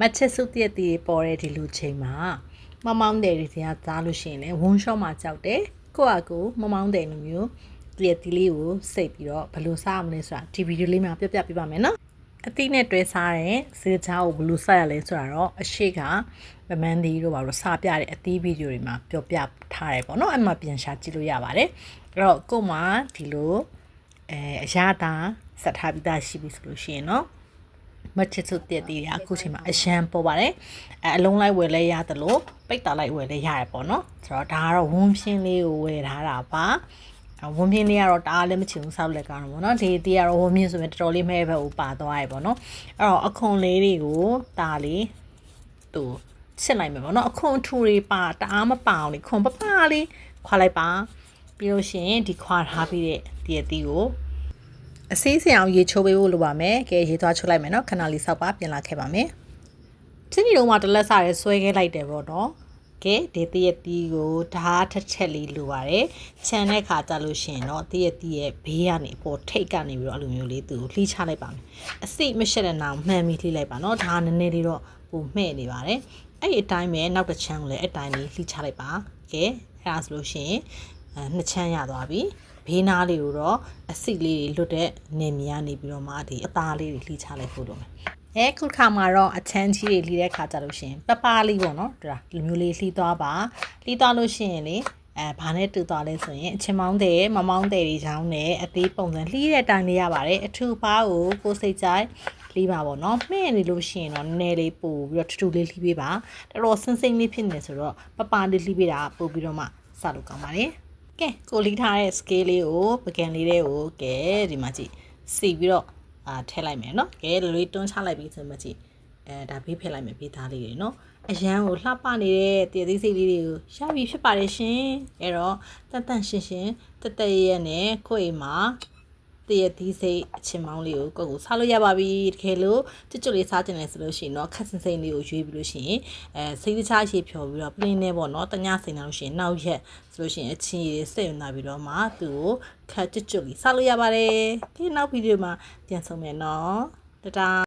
မတ်ချက်စုတည့်တည်ပေါ်တဲ့ဒီလူချိန်မှာမမောင်းတယ်တွေစီကသားလို့ရှိရင်လည်းဝန်းရှော့မှာကြောက်တယ်ကိုယ့်အကူမမောင်းတယ်လိုမျိုးတည့်တီလေးကိုစိတ်ပြီးတော့ဘယ်လိုစားမလဲဆိုတာဒီဗီဒီယိုလေးမှာပြပြပြပါမယ်နော်အသီးနဲ့တွဲစားတဲ့စေချာကိုဘယ်လိုစားရလဲဆိုတာတော့အရှိကမမန်းသေးတို့ပါတော့စားပြတဲ့အသီးဗီဒီယိုတွေမှာပြောပြထားတယ်ပေါ့နော်အဲ့မှာပြန်ရှာကြည့်လို့ရပါတယ်အဲ့တော့ကို့မှာဒီလိုအဲအရာသာစက်ထားပြီးသားရှိပြီဆိုလို့ရှိရင်နော် မချစ်စုတက်တည်ရအခုချိန်မှာအရန်ပေါ်ပါတယ်အဲအလုံးလိုက်ဝယ်လဲရတယ်လို့ပိတ်တာလိုက်ဝယ်လဲရတယ်ပေါ့နော်ဆိုတော့ဒါကတော့ဝန်းပြင်းလေးကိုဝယ်ထားတာပါအဝန်းပြင်းလေးကတော့တအားလည်းမချင်ဘူးဆောက်လက်ကောင်းတော့ပေါ့နော်ဒီတီးကတော့ဝန်းပြင်းဆိုရင်တော်တော်လေးမဲ့ဘက်ကိုပါသွားရပေါ့နော်အဲ့တော့အခွန်လေးတွေကိုတာလေးသူချစ်လိုက်မယ်ပေါ့နော်အခွန်ထူတွေပါတအားမပအောင်လေခွန်ပပလေးခွာလိုက်ပါပြီးလို့ရှိရင်ဒီခွာထားပြီးတဲ့ဒီအတီးကို အစေးစင်အောင်ရေချိုးပေးဖို့လိုပါမယ်။ကဲရေသွားချိုးလိုက်မယ်နော်။ခဏလေးစောက်ပါပြင်လာခဲ့ပါမယ်။ချင်းဒီတော့မှတလက်စားရဲဆွဲခဲ့လိုက်တယ်ပေါ့နော်။ကဲဒီတည့်ရတီးကိုဓာတ်ထက်ချက်လေးလိုပါတယ်။ခြံတဲ့ခါကြလို့ရှိရင်တော့တည့်ရတီးရဲ့ဘေးကနေပေါ်ထိတ်ကနေပြီးတော့အဲ့လိုမျိုးလေးသူကိုလှီးချလိုက်ပါမယ်။အစိမရှက်တဲ့နာကိုမှန်ပြီးလှီးလိုက်ပါနော်။ဒါနည်းနည်းလေးတော့ပုံမှဲ့နေပါတယ်။အဲ့ဒီအတိုင်းပဲနောက်တစ်ချမ်းကိုလည်းအတိုင်းလေးလှီးချလိုက်ပါ။ကဲအဲ့ဒါဆိုလို့ရှိရင်အဲနှစ်ချမ်းရသွားပြီ။ ဘေးနားလေးကိုတော့အစိလေးတွေလွတ်တဲ့နေမြေကနေပြီးတော့မှဒီအသားလေးတွေလှီးချလိုက်ဖို့လိုမယ်။အဲခုခါမှာတော့အချမ်းကြီးတွေလှီးတဲ့ခါကြလို့ရှိရင်ပပလေးပေါ့နော်ဒါလူမျိုးလေးလှီးသွားပါလှီးသွားလို့ရှိရင်လေအဲဘာနဲ့တူသွားလဲဆိုရင်အချင်းမောင်းတဲ့မမောင်းတဲ့တွေချောင်းနဲ့အသေးပုံစံလှီးတဲ့တိုင်လေးရပါတယ်အထူပါကိုကိုယ်စိတ်ကြိုက်လှီးပါပေါ့နော်မှဲ့နေလို့ရှိရင်တော့နည်းနည်းလေးပို့ပြီးတော့ထူထူလေးလှီးပေးပါတော်တော်စင်စိမ့်လေးဖြစ်နေဆိုတော့ပပလေးလှီးပေးတာပို့ပြီးတော့မှစလို့ကောင်းပါတယ် ကဲကိုလီထားတဲ့ scale လေးကိုပကံလေးတွေကိုကဲဒီမှာကြည့်စီပြီးတော့အာထည့်လိုက်မယ်နော်ကဲလွေးတွန်းချလိုက်ပြီးဆိုမှကြည့်အဲဒါဘေးဖက်လိုက်မယ်ဘေးသားလေးတွေနော်အရန်ကိုလှပနေတဲ့တည်သေးစိတ်လေးတွေကိုရပြီဖြစ်ပါတယ်ရှင်အဲ့တော့တန်တန်ရှင်းရှင်းတက်တက်ရရနဲ့ကိုယ့်အိမ်မှာ တည့်ရသီးစိတ်အချင်းမောင်းလေးကိုကိုယ့်ကိုစားလို့ရပါပြီတကယ်လို့ကျွတ်ကျွတ်လေးစားကျင်တယ်ဆိုလို့ရှိရင်တော့ခက်စင်စိမ့်လေးကိုရွေးပြီးလို့ရှိရင်အဲစိတ်တခြားရှေ့ဖြော်ပြီးတော့ပလင်းနေပေါ့နော်တညစိန်လာလို့ရှိရင်နောက်ရက်ဆိုလို့ရှိရင်အချင်းရည်စိတ်ဝင်လာပြီးတော့မှသူ့ကိုခက်ကျွတ်ကျွတ်လေးစားလို့ရပါတယ်ဒီနောက်ဗီဒီယိုမှာပြန်ဆုံမယ်နော်တတား